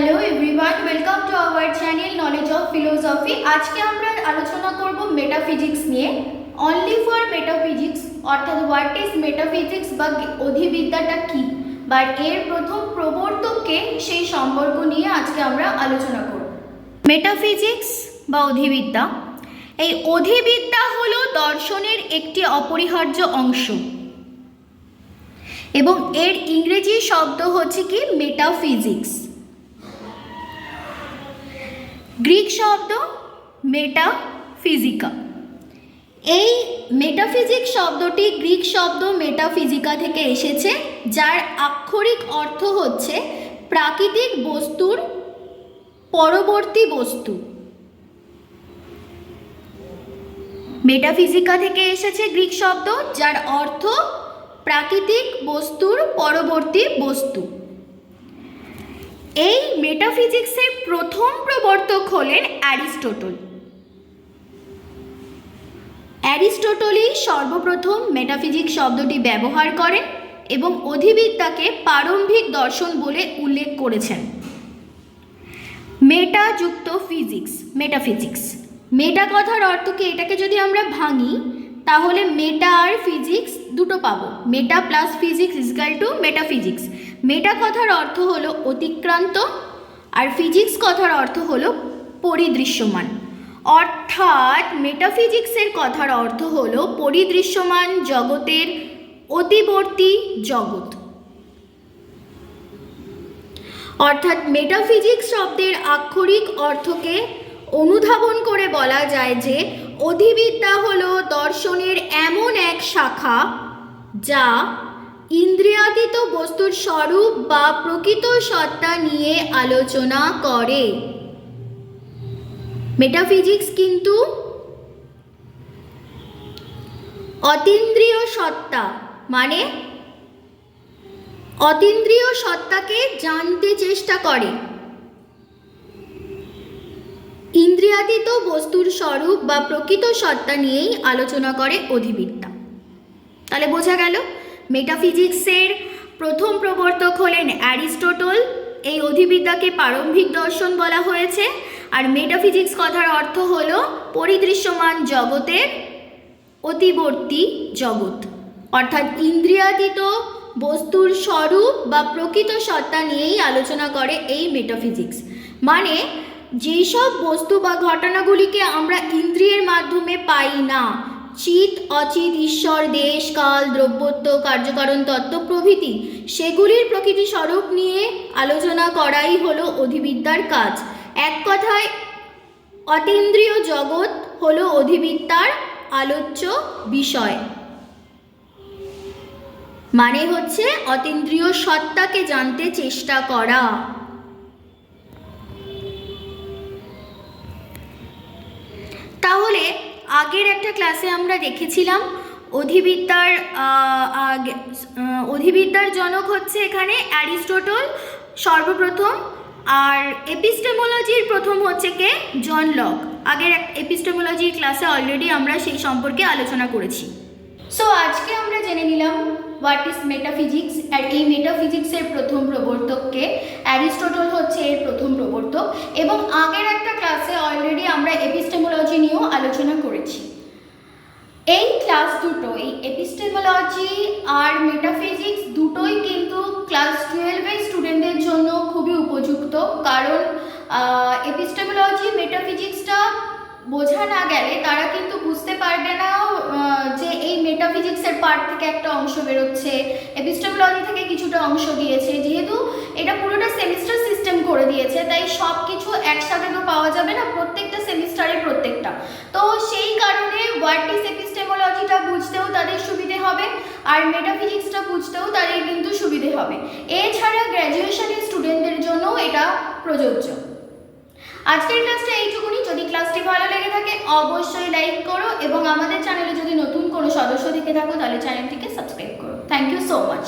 Hello everyone welcome to our channel knowledge of philosophy আজকে আমরা আলোচনা করব মেটাফিজিক্স নিয়ে। অনলি ফর মেটাফিজিক্স অর্থাৎ হোয়াট ইজ মেটাফিজিক্স বা অধিবিদ্যাটা কি? বা এর প্রথম প্রবর্তককে সেই সম্পর্ক নিয়ে আজকে আমরা আলোচনা করব। মেটাফিজিক্স বা অধিবিদ্যা। এই অধিবিদ্যা হলো দর্শনের একটি অপরিহার্য অংশ। এবং এর ইংরেজি শব্দ হচ্ছে কি? মেটাফিজিক্স গ্রিক শব্দ মেটাফিজিকা এই মেটাফিজিক শব্দটি গ্রিক শব্দ মেটাফিজিকা থেকে এসেছে, যার আক্ষরিক অর্থ হচ্ছে প্রাকৃতিক বস্তুর পরবর্তী বস্তু। মেটাফিজিকা থেকে এসেছে গ্রিক শব্দ, যার অর্থ প্রাকৃতিক বস্তুর পরবর্তী বস্তু। এই মেটাফিজিক্সের প্রথম প্রবর্তক হলেন অ্যারিস্টোটল। অ্যারিস্টোটলই সর্বপ্রথম মেটাফিজিক শব্দটি ব্যবহার করেন এবং অধিবিদ্যাকে প্রারম্ভিক দর্শন বলে উল্লেখ করেছেন। মেটা যুক্ত ফিজিক্স মেটাফিজিক্স মেটা কথার অর্থ কি? এটাকে যদি আমরা ভাঙি, তাহলে মেটা আর ফিজিক্স দুটো পাবো। Meta plus physics is equal to metaphysics meta কথার অর্থ হলো অতিক্রান্ত আর ফিজিক্স কথার অর্থ হলো পরিদৃশ্যমান। অর্থাৎ মেটাফিজিক্সের কথার অর্থ হলো পরিদৃশ্যমান জগতের অতিবর্তী জগৎ। অর্থাৎ মেটাফিজিক্স শব্দের আক্ষরিক অর্থকে অনুধাবন করে বলা যায় যে অধিবিদ্যা হল দর্শনের এমন এক শাখা যা ইন্দ্রিয়াতীত বস্তুর স্বরূপ বা প্রকৃত সত্তা নিয়ে আলোচনা করে। মেটাফিজিক্স কিন্তু অতীন্দ্রিয় সত্তা মানে অতীন্দ্রিয় সত্তাকে জানতে চেষ্টা করে। ইন্দ্রিয়াতীত বস্তুর স্বরূপ বা প্রকৃত সত্তা নিয়েই আলোচনা করে অধিবিদ্যা তাহলে বোঝা গেল? মেটাফিজিক্সের প্রথম প্রবর্তক হলেন অ্যারিস্টোটল। এই অধিবিদ্যাকে প্রারম্ভিক দর্শন বলা হয়েছে। আর মেটাফিজিক্স কথার অর্থ হল পরিদৃশ্যমান জগতের অতিবর্তী জগৎ। অর্থাৎ ইন্দ্রিয়াতীত বস্তুর স্বরূপ বা প্রকৃত সত্তা নিয়েই আলোচনা করে এই মেটাফিজিক্স মানে যেসব বস্তু বা ঘটনাগুলিকে আমরা ইন্দ্রিয়ের মাধ্যমে পাই না চিত অচিত ঈশ্বর, দেশ, কাল, দ্রব্যত্ব, কার্যকারণ, তত্ত্ব, প্রভৃতি, সেগুলির প্রকৃতি স্বরূপ নিয়ে আলোচনা করাই হলো অধিবিদ্যার কাজ। এক কথায়, অতীন্দ্রিয় জগৎ হলো অধিবিদ্যার আলোচ্য বিষয়। মানে হচ্ছে, অতীন্দ্রিয় সত্তাকে জানতে চেষ্টা করা। তাহলে আগের একটা ক্লাসে আমরা দেখেছিলাম, অধিবিদ্যার অধিবিদ্যার জনক হচ্ছে এখানে অ্যারিস্টোটল সর্বপ্রথম, আর এপিস্টেমোলজির প্রথম হচ্ছে কে? John Locke. আগের এপিস্টেমোলজির ক্লাসে অলরেডি আমরা সেই সম্পর্কে আলোচনা করেছি। সো আজকে আমরা জেনে নিলাম হোয়াট ইজ মেটাফিজিক্স আর এই মেটাফিজিক্সের প্রথম প্রবর্তককে অ্যারিস্টোটল হচ্ছে এর প্রথম প্রবর্তক, এবং আগের একটা ক্লাসে অলরেডি আমরা এপিস্টেমোলজি নিয়েও আলোচনা করেছি এই ক্লাস দুটো এই এপিস্টেমোলজি আর মেটাফিজিক্স দুটোই কিন্তু ক্লাস টুয়েলভের স্টুডেন্টদের জন্য খুবই উপযুক্ত। কারণ এপিস্টেমোলজি মেটাফিজিক্সটা বোঝা না গেলে তারা কিন্তু বুঝতে পারবে না যে এই মেটাফিজিক্সের পার্ট থেকে একটা অংশ বেরোচ্ছে এপিস্টেমোলজি থেকে কিছুটা অংশ দিয়েছে যেহেতু এটা পুরোটা সেমিস্টার সিস্টেম করে দিয়েছে, তাই সব কিছু একসাথে তো পাওয়া যাবে না, প্রত্যেকটা সেমিস্টারে প্রত্যেকটা। তো ইজ এপিস্টেমোলজিটা বুঝতেও তাদের সুবিধে হবে, আর মেটাফিজিক্সটা বুঝতেও তাদের কিন্তু সুবিধে হবে। এছাড়া গ্র্যাজুয়েশনের স্টুডেন্টদের জন্য এটা প্রযোজ্য। আজকের ক্লাসটা এইটুকুনি। যদি ক্লাসটি ভালো লেগে থাকে, অবশ্যই লাইক করো এবং আমাদের চ্যানেলে যদি নতুন কোনো সদস্য থেকে থাকো, তাহলে চ্যানেলটিকে সাবস্ক্রাইব করো। Thank you so much